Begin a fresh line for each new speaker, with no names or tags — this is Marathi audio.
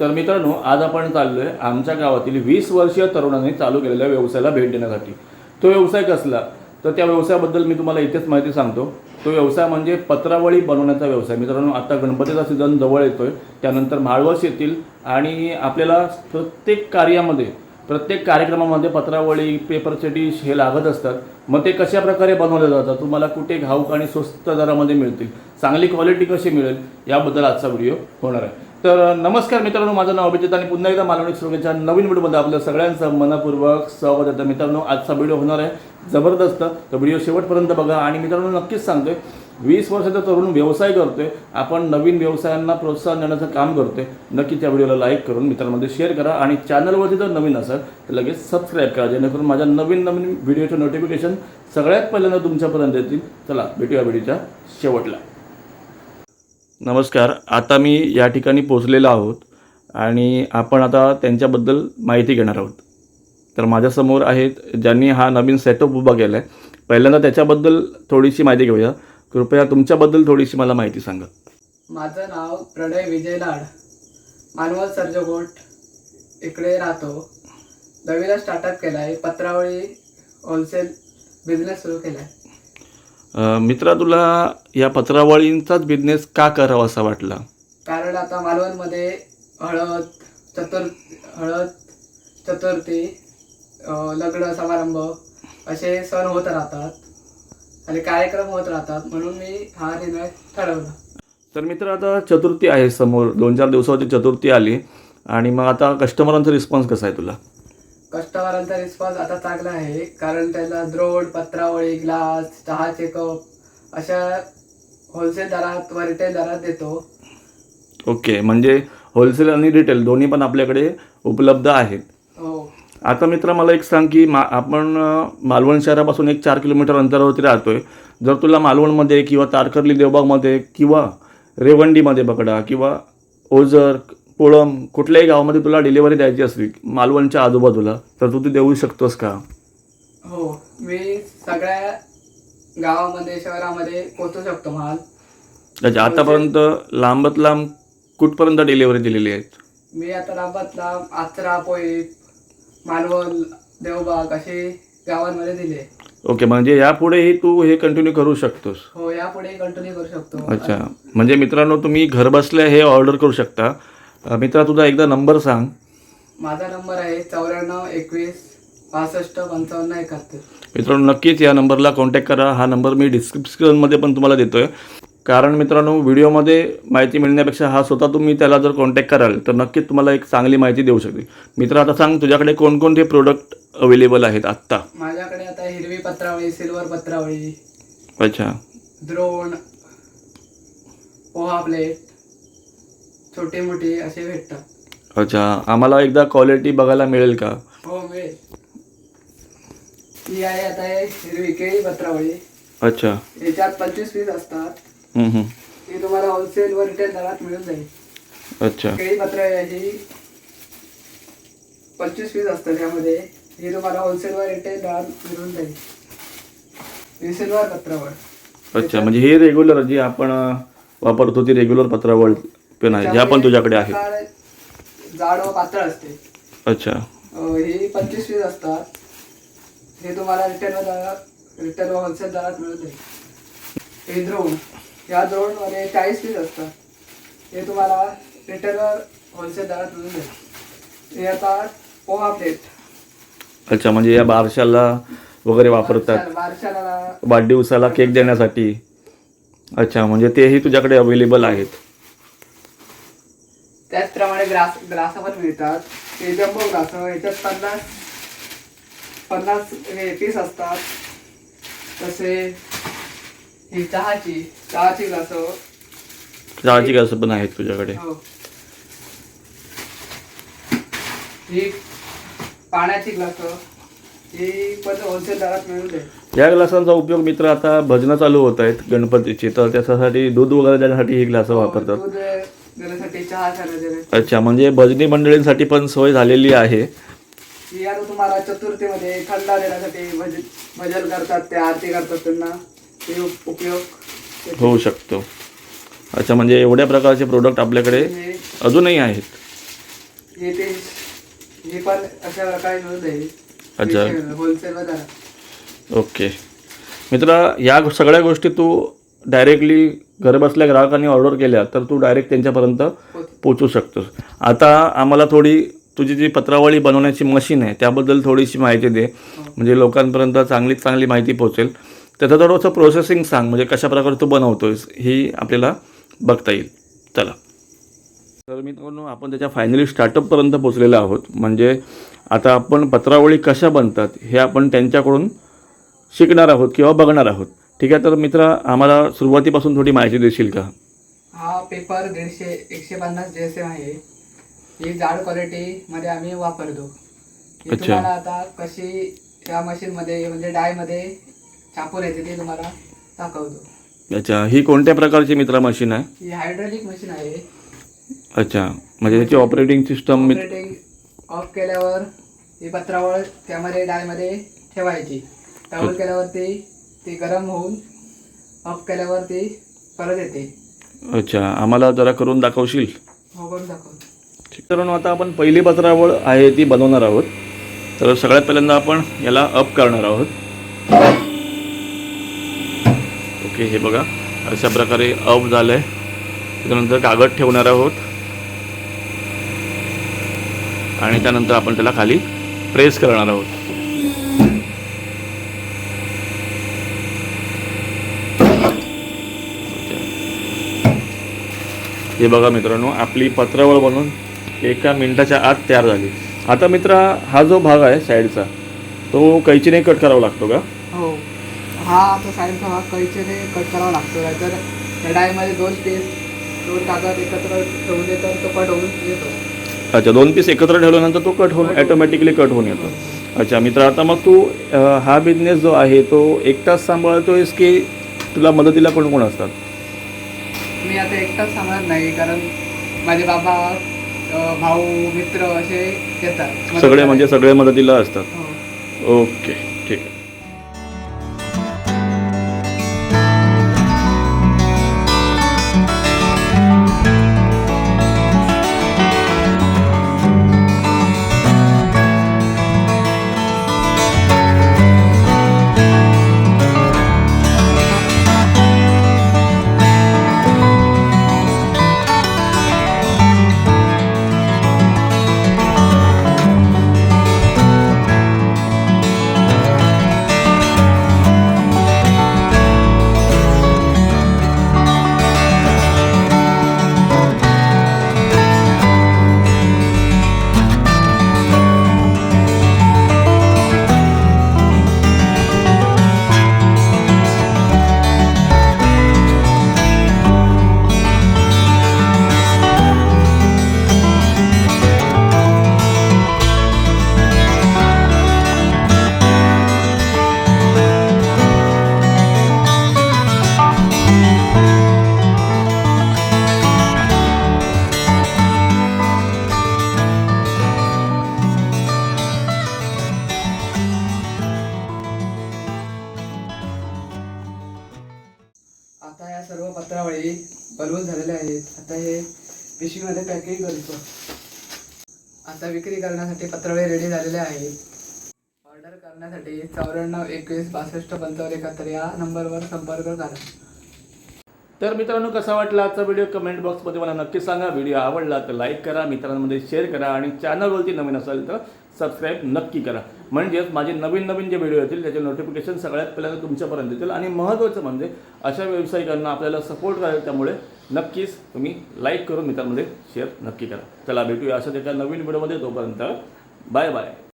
तर मित्रांनो आज आपण चाललोय आमच्या गावातील वीस वर्षीय तरुणांनी चालू केलेल्या व्यवसायाला भेट देण्यासाठी. तो व्यवसाय कसला? तर त्या व्यवसायाबद्दल मी तुम्हाला इथेच माहिती सांगतो. तो व्यवसाय म्हणजे पत्रावळी बनवण्याचा व्यवसाय. मित्रांनो आता गणपतीचा सीझन जवळ येतो आहे त्यानंतर माळवस येतील आणि आपल्याला प्रत्येक कार्यामध्ये प्रत्येक कार्यक्रमामध्ये पत्रावळी पेपरचे डिश हे लागत असतात. मग ते कशा प्रकारे बनवले जातात? तुम्हाला कुठे घाऊक आणि स्वस्त दरामध्ये मिळतील? चांगली क्वालिटी कशी मिळेल? याबद्दल आजचा व्हिडिओ होणार आहे. तर नमस्कार मित्रांनो माझं नाव अभिजित आणि पुन्हा एकदा मालवणी सुरक्षेच्या नवीन व्हिडिओमध्ये आपल्या सगळ्यांचं मनपूर्वक स्वागत आहे. तर मित्रांनो आजचा व्हिडिओ होणार आहे जबरदस्त. तर व्हिडिओ शेवटपर्यंत बघा आणि मित्रांनो नक्कीच सांगतोय वीस वर्षाचा तरुण व्यवसाय करतोय. आपण नवीन व्यवसायांना प्रोत्साहन देण्याचं काम करतोय. नक्की त्या व्हिडिओला लाईक करून मित्रांमध्ये शेअर करा आणि चॅनलवरती जर नवीन असाल तर लगेच सबस्क्राईब करा जेणेकरून माझ्या नवीन नवीन व्हिडिओचं नोटिफिकेशन सगळ्यात पहिल्यांदा तुमच्यापर्यंत येतील. चला भेटूया व्हिडिओच्या शेवटला. नमस्कार. आता मी या ठिकाणी पोचलेलो आहोत आणि आपण आता त्यांच्याबद्दल माहिती घेणार आहोत. तर माझ्यासमोर आहेत ज्यांनी हा नवीन सेटअप उभा केला आहे पहिल्यांदा त्याच्याबद्दल थोडीशी माहिती घेऊया. कृपया तुमच्याबद्दल थोडीशी मला माहिती सांगा.
माझं नाव प्रणय विजय लाड. मानवत सर्जगोट इकडे राहतो. नवीनच स्टार्टअप केला आहे पत्रावळी होलसेल बिझनेस सुरू केला आहे
मित्रा तुला या पत्रावळींचाच बिझनेस का करावा असा वाटला?
कारण आता मालवणमध्ये हळद चतुर हळद चतुर्थी लग्न समारंभ असे सण होत राहतात आणि कार्यक्रम होत राहतात म्हणून मी हा निर्णय ठरवला.
तर मित्र आता चतुर्थी आहे समोर. दोन चार दिवसावरती चतुर्थी आली आणि मग आता कस्टमरांचा रिस्पॉन्स कसा आहे तुला?
कस्टमरांचा रिस्पॉन्स आता चांगला आहे. कारण त्याला द्रोड पत्रावळी ग्लास चहाचे कप अशा होलसेल दरात व रिटेल दरात देतो.
ओके म्हणजे होलसेल आणि रिटेल दोन्ही पण आपल्याकडे उपलब्ध आहेत.
हो.
आता मित्र मला एक सांग की मा आपण मालवण शहरापासून एक चार किलोमीटर अंतरावरती राहतोय. जर तुला मालवणमध्ये किंवा तारकर्ली देवबागमध्ये किंवा रेवंडीमध्ये पकडा किंवा ओझर पोळम कुठल्याही गावामध्ये तुला डिलिव्हरी द्यायची असली मालवणच्या आजूबाजूला तर तू ती देऊ शकतोस का?
हो मी सगळ्या गावामध्ये शहरामध्ये पोहोचू शकतो माल.
त्याच्या आतापर्यंत लांबत लांब कुठपर्यंत डिलिव्हरी दिलेली आहेत?
मी आता लांबात लांब आचरा पोई मालवण देवबाग असे गावांमध्ये दिले
ओके म्हणजे यापुढेही तू हे कंटिन्यू करू शकतोस.
हो यापुढे कंटिन्यू करू शकतो.
अच्छा म्हणजे मित्रांनो तुम्ही घरबसल्या हे ऑर्डर करू शकता. मित्रा तुझा एकदा नंबर सांग.
माझा नंबर आहे चौऱ्याण्णव एकवीस पासष्ट पंचावन्न एकाहत्तर.
मित्रांनो नक्कीच या नंबरला कॉन्टॅक्ट करा. हा नंबर मी डिस्क्रिप्शनमध्ये पण तुम्हाला देतो आहे कारण मित्रांनो व्हिडिओमध्ये माहिती मिळण्यापेक्षा हा स्वतः तुम्ही त्याला जर कॉन्टॅक्ट कराल तर नक्कीच तुम्हाला एक चांगली माहिती देऊ शकते मित्र आता सांग तुझ्याकडे कोणकोणते प्रोडक्ट अवेलेबल आहेत आत्ता?
माझ्याकडे आता हिरवी पत्रावळी सिल्वर पत्रावळी
अच्छा.
द्रोण पोहा प्लेट छोटी मोठी असे भेटतात.
अच्छा आम्हाला एकदा क्वालिटी बघायला मिळेल का?
हो मिळेल. ही आहे आता हे हिरवी केळी पत्रावळी.
अच्छा.
याच्यात पंचवीस पीस असतात.
हम्म, हम्म.
ही तुम्हाला होलसेल व रिटेल दरात मिळून जाईल.
अच्छा.
केळी पत्रावळी ही पंचवीस पीस असतात यामध्ये ही तुम्हाला होलसेल व रिटेल दरात मिळून जाईल. ही सिल्वर पत्रावळ.
अच्छा म्हणजे हे रेग्युलर जी आपण अ, वापरतो ती रेग्युलर पत्रावळ. पेन आहे. ह्या पण तुझ्याकडे आहेत
जाड व पातळ असते.
अच्छा.
अं, ही पंचवीस पीस असतात. हे तुम्हाला रिटेल व दरात रिटेल व होलसेल दरात जाईल हे द्रोण या द्रोणमध्ये चाळीस पीस असतात. हे तुम्हाला रिटेल व होलसेल दरात जाईल हे आता पोहा प्लेट
अच्छा म्हणजे या बारशाला वगैरे वापरतात.
बारशाला.
वाढदिवसाला केक देण्यासाठी. अच्छा म्हणजे तेही तुझ्याकडे अवेलेबल आहेत.
त्याचप्रमाणे ग्लास ग्लास पण मिळतात. हे जम्बो याच्यात पन्नास पन्नास हे पीस असतात. तसे ही चहाची चहाची ग्लास
चहाची ग्लास पण आहेत तुझ्याकडे.
हो. ही पाण्याची ग्लास ही पण होलसेल दरात मिळून जाईल
या ग्लासांचा उपयोग मित्र आता भजनं चालू होत आहेत. गणपतीची. तर त्याच्यासाठी दूध वगैरे देण्यासाठी ही ग्लास वापरतात.
चहा
अच्छा म्हणजे भजनी मंडळींसाठी पण सोय झालेली आहे.
ही आता तुम्हाला चतुर्थीमध्ये थंडा देण्यासाठी भजन भजन करतात ते आरती करतात त्यांना. ते उपयोग.
होऊ शकतो. अच्छा म्हणजे एवढ्या प्रकारचे प्रोडक्ट आपल्याकडे अजूनही आहेत.
हे ते हे पण अशा प्रकारे मिळून जाईल
अच्छा.
Wholesale
okay. मित्रा या सगळ्या गोष्टी तू डायरेक्टली घरबसल्या ग्राहकांनी ऑर्डर केल्या तर तू डायरेक्ट त्यांच्यापर्यंत पोचू शकतोस. आता आम्हाला थोडी तुझी जी पत्रावळी बनवण्याची मशीन आहे त्याबद्दल थोडीशी माहिती दे. म्हणजे लोकांपर्यंत चांगलीच चांगली माहिती पोहोचेल. त्याचं थोडंसं प्रोसेसिंग सांग म्हणजे कशा प्रकारे तू बनवतोयस ही आपल्याला बघता येईल. चला. तर मी आपण त्याच्या फायनली स्टार्टअपपर्यंत पोचलेलो आहोत. म्हणजे आता आपण पत्रावळी कशा बनतात हे आपण त्यांच्याकडून शिकणार आहोत किंवा बघणार आहोत. ठीक आहे तर मित्रा आम्हाला सुरुवातीपासून थोडी माहिती देशील का?
हा पेपर दीडशे एकशे पन्नास जी एस एम आहे. ही जाड क्वालिटी मध्ये आम्ही वापरतो. ही
अच्छा.
तुम्हाला आता कशी या मशीन मध्ये म्हणजे डायमध्ये छापून येते ते तुम्हाला दाखवतो.
अच्छा ही कोणत्या प्रकारची मित्रा मशीन आहे?
ही हायड्रोलिक मशीन आहे.
अच्छा म्हणजे त्याची ऑपरेटिंग सिस्टम
ऑपरेटिंग ऑफ केल्यावर ही पत्रावळ त्यामध्ये डायमध्ये ठेवायची. डाऊन केल्यावर ती ती गरम होऊन ऑफ केल्यावर ती परत येते.
अच्छा आम्हाला जरा करून दाखवशील?
हो करून दाखव
तर आता आपण पहिली पत्रावळ आहे ती बनवणार आहोत. तर सगळ्यात पहिल्यांदा आपण याला अप करणार आहोत. ओके हे बघा. अशा प्रकारे अप झालं आहे त्याच्यानंतर कागद ठेवणार आहोत. आणि त्यानंतर आपण त्याला खाली प्रेस करणार आहोत. हे बघा मित्रांनो आपली पत्रावळ बनवून एका मिनिटाच्या आत तयार झाली. आता मित्रा हा जो भाग आहे साईडचा तो कैचीने कट करावा लागतो का?
हो. हा आता साईडचा भाग कैचीने कट करावा लागतो. नाहीतर डायमध्ये दोन पीस दोन कागद एकत्र ठेवले तर तो कट होऊन येतो.
अच्छा दोन पीस एकत्र ठेवल्यानंतर तो कट होऊन ॲटोमॅटिकली कट होऊन येतो. अच्छा मित्र आता मग तू हा बिझनेस जो आहे तो एकटाच सांभाळतोयस की तुला मदतीला कोण कोण असतात?
मी आता एकटाच सांगणार नाही कारण माझे बाबा भाऊ मित्र असे येतात
सगळे. म्हणजे सगळे मदतीला असतात
हो.
ओके
हे पिशवीमध्ये पॅकिंग करतो. आता विक्री करण्यासाठी पत्रावळी रेडी झालेले आहेत. ऑर्डर करण्यासाठी चौऱ्याण्णव एकवीस बासष्ट पंचावन्न एकाहत्तर या नंबरवर संपर्क करा.
तर मित्रांनो कसा वाटला आजचा व्हिडिओ कमेंट बॉक्समध्ये मला नक्की सांगा. व्हिडिओ आवडला तर लाईक करा मित्रांमध्ये शेअर करा आणि चॅनलवरती नवीन असेल तर सबस्क्राईब नक्की करा. म्हणजेच माझे नवीन नवीन जे व्हिडिओ येतील त्याचे नोटिफिकेशन सगळ्यात पहिल्यांदा तुमच्यापर्यंत येतील. आणि महत्त्वाचं म्हणजे अशा व्यावसायिकांना आपल्याला सपोर्ट करायला त्यामुळे नक्कीच तुम्ही लाईक करून मित्रांमध्ये शेअर नक्की करा. चला भेटूया असं एका नवीन व्हिडिओमध्ये तोपर्यंत बाय बाय